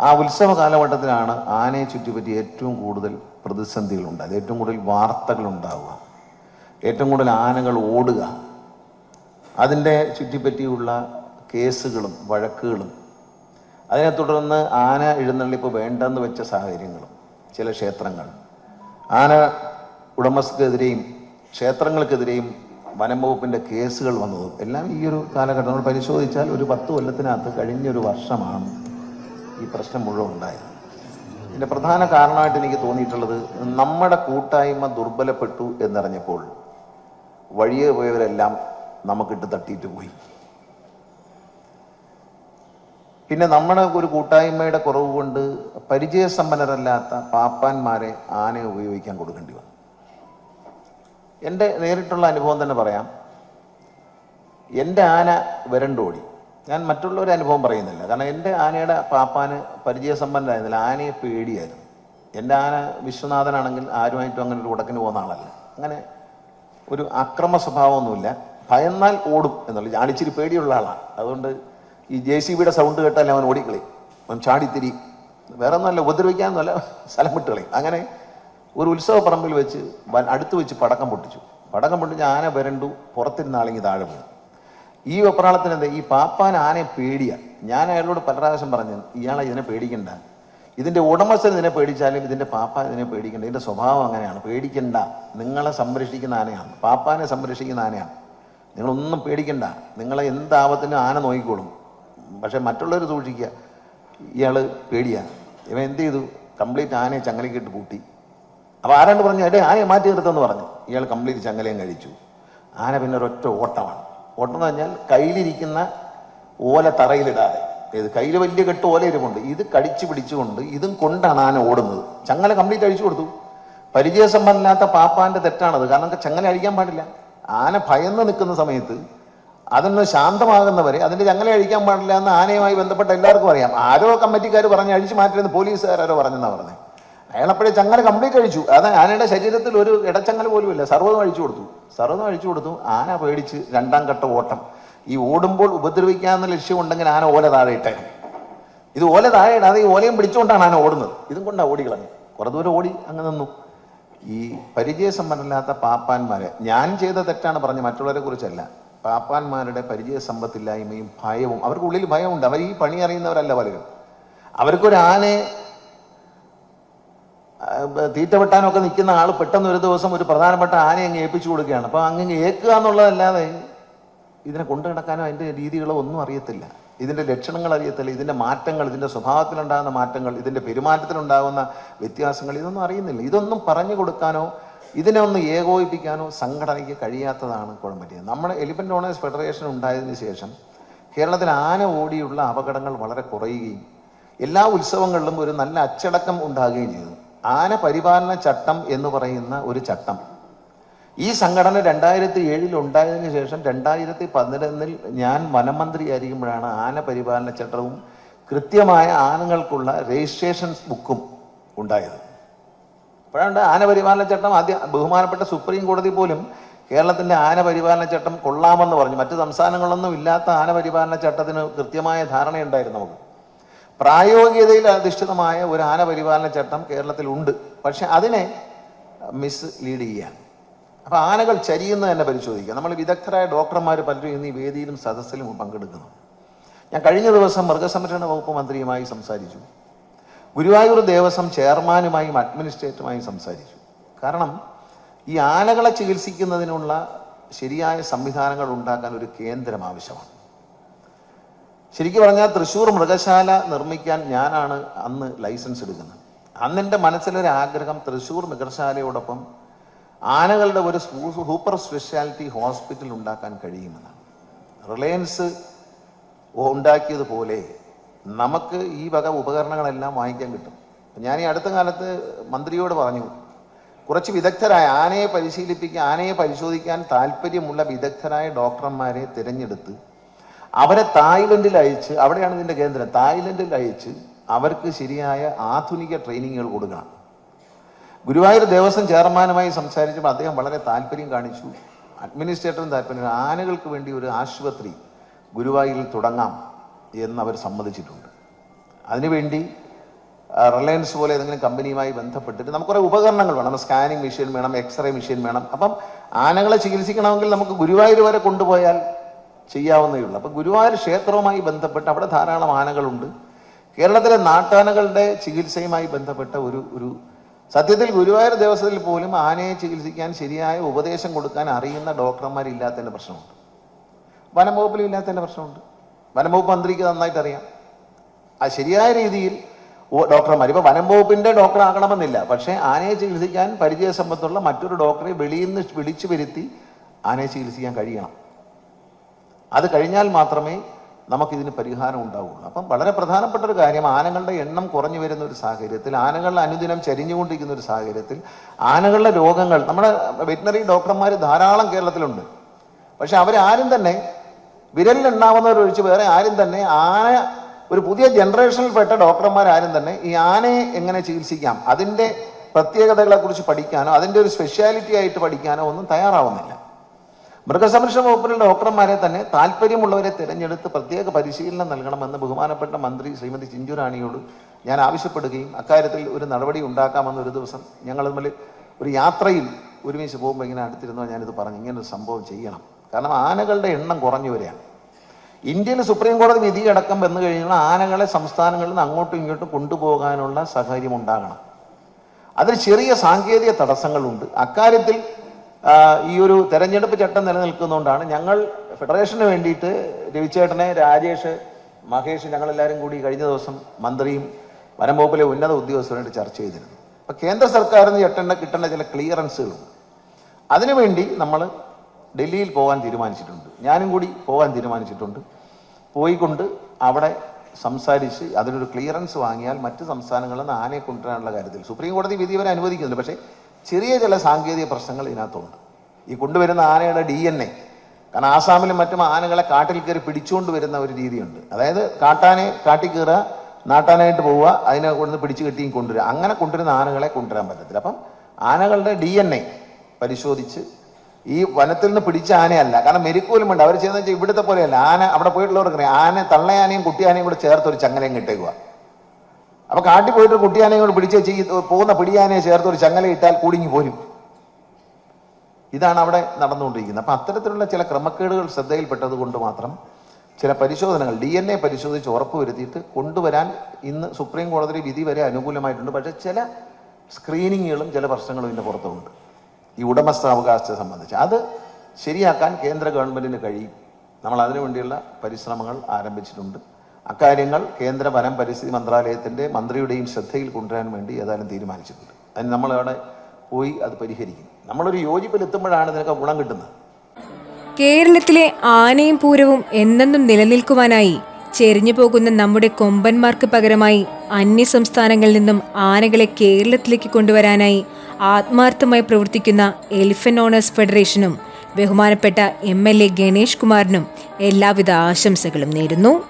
ആ ഉത്സവ കാലഘട്ടത്തിലാണ് ആനയെ ചുറ്റിപ്പറ്റി ഏറ്റവും കൂടുതൽ പ്രതിസന്ധികൾ ഉണ്ടായത്. ഏറ്റവും കൂടുതൽ വാർത്തകൾ ഉണ്ടാവുക. ഏറ്റവും കൂടുതൽ ആനകൾ ഓടുക. അതിന്റെ ചുറ്റിപ്പറ്റിയുള്ള കേസുകളും വഴക്കുകളും അതിനെ തുടർന്ന് ആന എഴുന്നള്ളിപ്പ് വേണ്ടെന്ന് വെച്ച സാഹചര്യങ്ങളും ചില ക്ഷേത്രങ്ങൾ. ആന ഉടമസ്ഥക്കെതിരെയും ക്ഷേത്രങ്ങൾക്കെതിരെയും വനം വകുപ്പിന്റെ കേസുകൾ വന്നതും എല്ലാം ഈ ഒരു കാലഘട്ടം നമ്മൾ പരിശോധിച്ചാൽ ഒരു പത്ത് കൊല്ലത്തിനകത്ത് കഴിഞ്ഞൊരു വർഷമാണ് ഈ പ്രശ്നം മുഴുവൻ ഉണ്ടായത്. ഇതിന്റെ പ്രധാന കാരണമായിട്ട് എനിക്ക് തോന്നിയിട്ടുള്ളത് നമ്മുടെ കൂട്ടായ്മ ദുർബലപ്പെട്ടു എന്നറിഞ്ഞപ്പോൾ വഴിയെ പോയവരെല്ലാം നമുക്കിട്ട് തട്ടിയിട്ട് പോയി. പിന്നെ നമ്മുടെ ഒരു കൂട്ടായ്മയുടെ കുറവ് കൊണ്ട് പരിചയസമ്പന്നരല്ലാത്ത പാപ്പാന്മാരെ ആനയെ ഉപയോഗിക്കാൻ കൊടുക്കേണ്ടി വന്നു. എന്റെ നേരിട്ടുള്ള അനുഭവം തന്നെ പറയാം. എന്റെ ആന വരണ്ടോടി. ഞാൻ മറ്റുള്ളവരെ അനുഭവം പറയുന്നില്ല. കാരണം എന്റെ ആനയുടെ പാപ്പാന് പരിചയസമ്പന്നരായിരുന്നില്ല ആനയെ പേടിയായിരുന്നു. എന്റെ ആന വിശ്വനാഥനാണെങ്കിൽ ആരുമായിട്ടും അങ്ങനെ ഒരു ഉടക്കിന് പോകുന്ന ആളല്ല. അങ്ങനെ ഒരു അക്രമ സ്വഭാവമൊന്നുമില്ല. ഭയന്നാൽ ഓടും എന്നുള്ളത്. ഞാണിച്ചിരി പേടിയുള്ള ആളാണ് അതുകൊണ്ട് ഈ ജെ സി ബിയുടെ സൗണ്ട് കേട്ടാൽ അവൻ ഓടിക്കളി. അവൻ ചാടിത്തിരി. വേറെ ഒന്നുമല്ല ഉപദ്രവിക്കാമെന്നല്ല സ്ഥലം വിട്ടുകളി അങ്ങനെ ഒരു ഉത്സവ പറമ്പിൽ വെച്ച് അടുത്ത് വെച്ച് പടക്കം പൊട്ടിച്ചു. പടക്കം പൊട്ടിച്ച് ആന വരണ്ടു. പുറത്തിരുന്ന ആളെങ്കിൽ താഴെ വീണു. ഈ വെപ്രാളത്തിന് എന്താ? ഈ പാപ്പാൻ ആനയെ പേടിയ. ഞാൻ അയാളോട് പല പ്രാവശ്യം പറഞ്ഞു ഇയാളെ ഇതിനെ പേടിക്കണ്ട. ഇതിന്റെ ഉടമസ്ഥൻ ഇതിനെ പേടിച്ചാലും ഇതിന്റെ പാപ്പ ഇതിനെ പേടിക്കണ്ട. ഇതിന്റെ സ്വഭാവം അങ്ങനെയാണ്. പേടിക്കണ്ട. നിങ്ങളെ സംരക്ഷിക്കുന്ന ആനയാണ്. പാപ്പാനെ സംരക്ഷിക്കുന്ന ആനയാണ്. നിങ്ങളൊന്നും പേടിക്കണ്ട. നിങ്ങളെ എന്ത് ആപത്തിനും ആന നോക്കിക്കോളും. പക്ഷെ മറ്റുള്ളവർ സൂക്ഷിക്കുക. ഇയാൾ പേടിയാ. ഇവൻ എന്ത് ചെയ്തു? കംപ്ലീറ്റ് ആനയെ ചങ്ങലക്കിട്ട് പൂട്ടി. അപ്പോൾ ആരാണ്ട് പറഞ്ഞു എടേ ആനയെ മാറ്റി നിർത്തുമെന്ന് പറഞ്ഞു. ഇയാൾ കംപ്ലീറ്റ് ചങ്ങലയും കഴിച്ചു. ആന പിന്നെ ഒരൊറ്റ ഓട്ടമാണ്. ഓട്ടം എന്ന് പറഞ്ഞാൽ കയ്യിലിരിക്കുന്ന ഓല തറയിലിടാതെ. ഏത് കയ്യിൽ വലിയ കെട്ട് ഓല ഇരിപ്പുണ്ട് ഇത് കടിച്ചു പിടിച്ചുകൊണ്ട് ഇതും കൊണ്ടാണ് ആന ഓടുന്നത്. ചങ്ങല കംപ്ലീറ്റ് അഴിച്ചു കൊടുത്തു. പരിചയസമ്പന്നില്ലാത്ത പാപ്പാന്റെ തെറ്റാണത്. കാരണം ചങ്ങല അഴിക്കാൻ പാടില്ല. ആന ഭയന്ന് നിൽക്കുന്ന സമയത്ത് അതൊന്ന് ശാന്തമാകുന്നവരെ അതിന്റെ ചങ്ങല അഴിക്കാൻ പാടില്ല എന്ന് ആനയുമായി ബന്ധപ്പെട്ട എല്ലാവർക്കും അറിയാം. ആരോ കമ്മിറ്റിക്കാർ പറഞ്ഞ് അഴിച്ചു മാറ്റരുന്ന് പോലീസുകാരോ പറഞ്ഞെന്നാ പറഞ്ഞത് അയാളപ്പോഴേ ചങ്ങല കംപ്ലീറ്റ് കഴിച്ചു. അത് ആനയുടെ ശരീരത്തിൽ ഒരു ഇടച്ചങ്ങല പോലും ഇല്ല സർവതും അഴിച്ചു കൊടുത്തു. സർവതും അഴിച്ചു കൊടുത്തു. ആന പേടിച്ച് രണ്ടാം ഘട്ട ഓട്ടം. ഈ ഓടുമ്പോൾ ഉപദ്രവിക്കാമെന്ന ലക്ഷ്യമുണ്ടെങ്കിൽ ആന ഓല താഴെ ഇത് ഓല താഴെ ഇടാതെ ഈ ഓലയും പിടിച്ചുകൊണ്ടാണ് ആന ഓടുന്നത്. ഇതും കൊണ്ടാണ് ഓടിക്കളഞ്ഞു കുറെ ദൂരം ഓടി അങ്ങ് നിന്നു. ഈ പരിചയസമ്പന്നമില്ലാത്ത പാപ്പാന്മാരെ ഞാൻ ചെയ്ത തെറ്റാണ് പറഞ്ഞത് മറ്റുള്ളവരെ കുറിച്ചല്ല. പാപ്പാന്മാരുടെ പരിചയസമ്പത്തില്ലായ്മയും ഭയവും. അവർക്കുള്ളിൽ ഭയമുണ്ട്. അവർ ഈ പണി അറിയുന്നവരല്ല പലരും. അവർക്കൊരു ആനയെ ആ, തീറ്റ വെട്ടാനൊക്കെ നിൽക്കുന്ന ആൾ പെട്ടെന്ന് ഒരു ദിവസം ഒരു പ്രധാനപ്പെട്ട ആനയെ അങ്ങ് ഏൽപ്പിച്ചു കൊടുക്കുകയാണ്. അപ്പോൾ അങ്ങ് ഏൽക്കുക എന്നുള്ളതല്ലാതെ ഇതിനെ കൊണ്ടു നടക്കാനോ അതിന്റെ രീതികളോ ഒന്നും അറിയത്തില്ല. ഇതിന്റെ ലക്ഷണങ്ങൾ അറിയത്തില്ല. ഇതിന്റെ മാറ്റങ്ങൾ ഇതിന്റെ സ്വഭാവത്തിലുണ്ടാകുന്ന മാറ്റങ്ങൾ ഇതിന്റെ പെരുമാറ്റത്തിലുണ്ടാകുന്ന വ്യത്യാസങ്ങൾ ഇതൊന്നും അറിയുന്നില്ല. ഇതൊന്നും പറഞ്ഞു കൊടുക്കാനോ ഇതിനെ ഒന്ന് ഏകോപിപ്പിക്കാനോ സംഘടനയ്ക്ക് കഴിയാത്തതാണ് കുഴമ്പറ്റിയത് നമ്മുടെ എലിഫന്റ് ഓണേഴ്സ് ഫെഡറേഷൻ ഉണ്ടായതിനു ശേഷം കേരളത്തിൽ ആന ഓടിയുള്ള അപകടങ്ങൾ വളരെ കുറയുകയും എല്ലാ ഉത്സവങ്ങളിലും ഒരു നല്ല അച്ചടക്കം ഉണ്ടാകുകയും ചെയ്തു. ആന പരിപാലന ചട്ടം എന്ന് പറയുന്ന ഒരു ചട്ടം. ഈ സംഘടന രണ്ടായിരത്തി ഏഴിൽ ഉണ്ടായതിനു ശേഷം രണ്ടായിരത്തി പതിനൊന്നിൽ ഞാൻ വനമന്ത്രിയായിരിക്കുമ്പോഴാണ് ആന പരിപാലന ചട്ടവും കൃത്യമായ ആനകൾക്കുള്ള രജിസ്ട്രേഷൻ ബുക്കും ഉണ്ടായത്. അപ്പോഴാണ് ആന പരിപാലന ചട്ടം ആദ്യ ബഹുമാനപ്പെട്ട സുപ്രീം കോടതി പോലും കേരളത്തിന്റെ ആന പരിപാലന ചട്ടം കൊള്ളാമെന്ന് പറഞ്ഞു. മറ്റു സംസ്ഥാനങ്ങളൊന്നും ഇല്ലാത്ത ആന പരിപാലന ചട്ടത്തിന് കൃത്യമായ ധാരണയുണ്ടായിരുന്നു നമുക്ക്. പ്രായോഗികതയിൽ അധിഷ്ഠിതമായ ഒരു ആന പരിപാലന ചട്ടം കേരളത്തിൽ ഉണ്ട്. പക്ഷെ അതിനെ മിസ് ലീഡ് ചെയ്യാൻ അപ്പൊ ആനകൾ ചരിയുന്നത് തന്നെ പരിശോധിക്കുക നമ്മൾ വിദഗ്ധരായ ഡോക്ടർമാർ പലരും ഇന്ന് ഈ വേദിയിലും സദസ്സിലും പങ്കെടുക്കുന്നു. ഞാൻ കഴിഞ്ഞ ദിവസം മൃഗസംരക്ഷണ വകുപ്പ് മന്ത്രിയുമായി സംസാരിച്ചു. ഗുരുവായൂർ ദേവസ്വം ചെയർമാനുമായും അഡ്മിനിസ്ട്രേറ്ററുമായും സംസാരിച്ചു. കാരണം ഈ ആനകളെ ചികിത്സിക്കുന്നതിനുള്ള ശരിയായ സംവിധാനങ്ങൾ ഉണ്ടാക്കാൻ ഒരു കേന്ദ്രം ആവശ്യമാണ്. ശരിക്കും പറഞ്ഞാൽ തൃശ്ശൂർ മൃഗശാല നിർമ്മിക്കാൻ ഞാനാണ് അന്ന് ലൈസൻസ് എടുക്കുന്നത്. അന്ന് എന്റെ മനസ്സിലൊരു ആഗ്രഹം തൃശ്ശൂർ മൃഗശാലയോടൊപ്പം ആനകളുടെ ഒരു സൂപ്പർ സ്പെഷ്യാലിറ്റി ഹോസ്പിറ്റൽ ഉണ്ടാക്കാൻ കഴിയുമെന്നാണ്. റിലയൻസ് ഉണ്ടാക്കിയതുപോലെ നമുക്ക് ഈ വക ഉപകരണങ്ങളെല്ലാം വാങ്ങിക്കാൻ കിട്ടും. ഞാൻ ഈ അടുത്ത കാലത്ത് മന്ത്രിയോട് പറഞ്ഞു കുറച്ച് വിദഗ്ധരായ ആനയെ പരിശീലിപ്പിക്കാൻ ആനയെ പരിശോധിക്കാൻ താല്പര്യമുള്ള വിദഗ്ധരായ ഡോക്ടർമാരെ തിരഞ്ഞെടുത്ത് അവരെ തായ്ലൻഡിൽ അയച്ച് അവിടെയാണ് ഇതിന്റെ കേന്ദ്രം തായ്ലൻഡിൽ അയച്ച് അവർക്ക് ശരിയായ ആധുനിക ട്രെയിനിങ്ങുകൾ കൊടുക്കണം. ഗുരുവായൂർ ദേവസ്വം ചെയർമാനുമായി സംസാരിച്ചപ്പോൾ അദ്ദേഹം വളരെ താല്പര്യം കാണിച്ചു. അഡ്മിനിസ്ട്രേറ്ററും താല്പര്യം ആനകൾക്ക് വേണ്ടി ഒരു ആശുപത്രി ഗുരുവായൂരിൽ തുടങ്ങാം എന്ന് അവർ സമ്മതിച്ചിട്ടുണ്ട്. അതിനുവേണ്ടി റിലയൻസ് പോലെ ഏതെങ്കിലും കമ്പനിയുമായി ബന്ധപ്പെട്ടിട്ട് നമുക്ക് കുറേ ഉപകരണങ്ങൾ വേണം. സ്കാനിങ് മെഷീൻ വേണം എക്സ്റേ മെഷീൻ വേണം. അപ്പം ആനകളെ ചികിത്സിക്കണമെങ്കിൽ നമുക്ക് ഗുരുവായൂർ വരെ കൊണ്ടുപോയാൽ ചെയ്യാവുന്നേ ഉള്ളൂ അപ്പം ഗുരുവായൂർ ക്ഷേത്രവുമായി ബന്ധപ്പെട്ട് അവിടെ ധാരാളം ആനകളുണ്ട്. കേരളത്തിലെ നാട്ടാനകളുടെ ചികിത്സയുമായി ബന്ധപ്പെട്ട ഒരു ഒരു സത്യത്തിൽ ഗുരുവായൂർ ദേവസ്വത്തിൽ പോലും ആനയെ ചികിത്സിക്കാൻ ശരിയായ ഉപദേശം കൊടുക്കാൻ അറിയുന്ന ഡോക്ടർമാരില്ലാത്തതിന്റെ പ്രശ്നമുണ്ട്. വനംവകുപ്പിലും ഇല്ലാത്തതിന്റെ പ്രശ്നമുണ്ട്. വനംവകുപ്പ് മന്ത്രിക്ക് നന്നായിട്ട് അറിയാം ആ ശരിയായ രീതിയിൽ ഡോക്ടർമാർ. ഇപ്പോൾ വനംവകുപ്പിന്റെ ഡോക്ടർ ആകണമെന്നില്ല പക്ഷേ ആനയെ ചികിത്സിക്കാൻ പരിചയ പരിചയസമ്പത്തുള്ള മറ്റൊരു ഡോക്ടറെ വെളിയിൽ നിന്ന് വിളിച്ചു വരുത്തി ആനയെ ചികിത്സിക്കാൻ കഴിയണം. അത് കഴിഞ്ഞാൽ മാത്രമേ നമുക്കിതിന് പരിഹാരം ഉണ്ടാവുകയുള്ളൂ. അപ്പം വളരെ പ്രധാനപ്പെട്ട ഒരു കാര്യം ആനകളുടെ എണ്ണം കുറഞ്ഞു വരുന്ന ഒരു സാഹചര്യത്തിൽ ആനകൾ അനുദിനം ചരിഞ്ഞുകൊണ്ടിരിക്കുന്ന ഒരു സാഹചര്യത്തിൽ ആനകളുടെ രോഗങ്ങൾ നമ്മുടെ വെറ്റിനറി ഡോക്ടർമാർ ധാരാളം കേരളത്തിലുണ്ട്. പക്ഷെ അവരാരും തന്നെ വിരലിലുണ്ടാവുന്നവരൊഴിച്ച് വേറെ ആരും തന്നെ ആന ഒരു പുതിയ ജനറേഷനിൽപ്പെട്ട ഡോക്ടർമാരാരും തന്നെ ഈ ആനയെ എങ്ങനെ ചികിത്സിക്കാം അതിന്റെ പ്രത്യേകതകളെക്കുറിച്ച് പഠിക്കാനോ അതിന്റെ ഒരു സ്പെഷ്യാലിറ്റി ആയിട്ട് പഠിക്കാനോ ഒന്നും തയ്യാറാവുന്നില്ല. മൃഗസംരക്ഷണ വകുപ്പിലെ ഡോക്ടർമാരെ തന്നെ താല്പര്യമുള്ളവരെ തിരഞ്ഞെടുത്ത് പ്രത്യേക പരിശീലനം നൽകണമെന്ന് ബഹുമാനപ്പെട്ട മന്ത്രി ശ്രീമതി ചിഞ്ചു റാണിയോട് ഞാൻ ആവശ്യപ്പെടുകയും അക്കാര്യത്തിൽ ഒരു നടപടി ഉണ്ടാക്കാമെന്ന് ഒരു ദിവസം ഞങ്ങൾ തമ്മിൽ ഒരു യാത്രയിൽ ഒരുമിച്ച് പോകുമ്പോൾ ഇങ്ങനെ അടുത്തിരുന്നോ ഞാനിത് പറഞ്ഞു. ഇങ്ങനെ ഒരു സംഭവം ചെയ്യണം. കാരണം ആനകളുടെ എണ്ണം കുറഞ്ഞു വരികയാണ്. ഇന്ത്യയിൽ സുപ്രീം കോടതി വിധി അടക്കം വന്നു കഴിഞ്ഞാൽ ആനകളെ സംസ്ഥാനങ്ങളിൽ നിന്ന് അങ്ങോട്ടും ഇങ്ങോട്ടും കൊണ്ടുപോകാനുള്ള സാഹചര്യം ഉണ്ടാകണം. അതിൽ ചെറിയ സാങ്കേതിക തടസ്സങ്ങളുണ്ട്. അക്കാര്യത്തിൽ ഈ ഒരു തെരഞ്ഞെടുപ്പ് ചട്ടം നിലനിൽക്കുന്നതുകൊണ്ടാണ് ഞങ്ങൾ ഫെഡറേഷന് വേണ്ടിയിട്ട് രവിചേട്ടനെ രാജേഷ് മഹേഷ് ഞങ്ങളെല്ലാവരും കൂടി കഴിഞ്ഞ ദിവസം മന്ത്രിയും വനംവകുപ്പിലെ ഉന്നത ഉദ്യോഗസ്ഥരുമായിട്ട് ചർച്ച ചെയ്തിരുന്നു. അപ്പോൾ കേന്ദ്ര സർക്കാരിന് ചട്ടേണ്ട കിട്ടേണ്ട ചില ക്ലിയറൻസുകളുണ്ട് അതിനുവേണ്ടി നമ്മൾ ഡൽഹിയിൽ പോകാൻ തീരുമാനിച്ചിട്ടുണ്ട്. ഞാനും കൂടി പോകാൻ തീരുമാനിച്ചിട്ടുണ്ട്. പോയിക്കൊണ്ട് അവിടെ സംസാരിച്ച് അതിനൊരു ക്ലിയറൻസ് വാങ്ങിയാൽ മറ്റ് സംസ്ഥാനങ്ങളിൽ നിന്ന് ആനയെ കൊണ്ടുവരാനുള്ള കാര്യത്തിൽ സുപ്രീം കോടതി വിധി വരെ അനുവദിക്കുന്നുണ്ട്. പക്ഷേ ചെറിയ ചില സാങ്കേതിക പ്രശ്നങ്ങൾ ഇതിനകത്തുണ്ട്. ഈ കൊണ്ടുവരുന്ന ആനയുടെ ഡി എൻ എ കാരണം ആസാമിലും മറ്റും ആനകളെ കാട്ടിൽ കയറി പിടിച്ചുകൊണ്ട് വരുന്ന ഒരു രീതിയുണ്ട്. അതായത് കാട്ടാനെ കാട്ടിൽ കയറുക നാട്ടാനായിട്ട് പോവുക അതിനെ കൊണ്ടുവന്ന് പിടിച്ചു കെട്ടിയും കൊണ്ടുവരിക. അങ്ങനെ കൊണ്ടുവരുന്ന ആനകളെ കൊണ്ടുവരാൻ പറ്റത്തില്ല. അപ്പം ആനകളുടെ ഡി എൻ എ പരിശോധിച്ച് ഈ വനത്തിൽ നിന്ന് പിടിച്ച ആനയല്ല. കാരണം മെരുക്കോലുമുണ്ട്. അവർ ചെയ്യുന്നത് വെച്ചാൽ ഇവിടുത്തെ പോലെയല്ല. ആന അവിടെ പോയിട്ടുള്ളവർക്ക് ആന തള്ളയാനയും കുട്ടിയാനയും കൂടെ ചേർത്ത് ഒരു ചങ്ങലയും കിട്ടേക്കുക അപ്പൊ കാട്ടിൽ പോയിട്ട് കുട്ടിയാനെ കൂടെ പിടിച്ച് പോകുന്ന പിടിയാനെ ചേർത്ത് ഒരു ചങ്ങല ഇട്ടാൽ കുടുങ്ങി പോരും. ഇതാണ് അവിടെ നടന്നുകൊണ്ടിരിക്കുന്നത്. അപ്പൊ അത്തരത്തിലുള്ള ചില ക്രമക്കേടുകൾ ശ്രദ്ധയിൽപ്പെട്ടത് കൊണ്ട് മാത്രം ചില പരിശോധനകൾ ഡി എൻ എ പരിശോധിച്ച് ഉറപ്പുവരുത്തിയിട്ട് കൊണ്ടുവരാൻ ഇന്ന് സുപ്രീം കോടതി വിധി വരെ അനുകൂലമായിട്ടുണ്ട്. പക്ഷേ ചില സ്ക്രീനിങ്ങുകളും ചില പ്രശ്നങ്ങളും ഇതിന്റെ പുറത്തുണ്ട്. ഈ ഉടമസ്ഥാവകാശത്തെ സംബന്ധിച്ച്. അത് ശരിയാക്കാൻ കേന്ദ്ര ഗവൺമെന്റിന് കഴിയും. നമ്മൾ അതിനുവേണ്ടിയുള്ള പരിശ്രമങ്ങൾ ആരംഭിച്ചിട്ടുണ്ട്. അക്കാര്യങ്ങൾ കേന്ദ്ര വനം പരിസ്ഥിതി മന്ത്രാലയത്തിന്റെ മന്ത്രിയുടെയും ശ്രദ്ധയിൽ കൊണ്ടുവരാൻ വേണ്ടി ഏതായാലും തീരുമാനിച്ചിട്ടുണ്ട്. അതിന് നമ്മളവിടെ പോയി അത് പരിഹരിക്കും. നമ്മളൊരു യോജിപ്പിലെത്തുമ്പോഴാണ് ഇതിനൊക്കെ ഗുണം കിട്ടുന്നത്. കേരളത്തിലെ ആനയും പൂരവും എന്നെന്നും നിലനിൽക്കുവാനായി ചെരിഞ്ഞു പോകുന്ന നമ്മുടെ കൊമ്പന്മാർക്ക് പകരമായി അന്യ സംസ്ഥാനങ്ങളിൽ നിന്നും ആനകളെ കേരളത്തിലേക്ക് കൊണ്ടുവരാനായി ആത്മാർത്ഥമായി പ്രവർത്തിക്കുന്ന എലിഫന്റ് ഓണേഴ്സ് ഫെഡറേഷനും ബഹുമാനപ്പെട്ട എം എൽ എ ഗണേഷ് കുമാറിനും എല്ലാവിധ ആശംസകളും നേരുന്നു.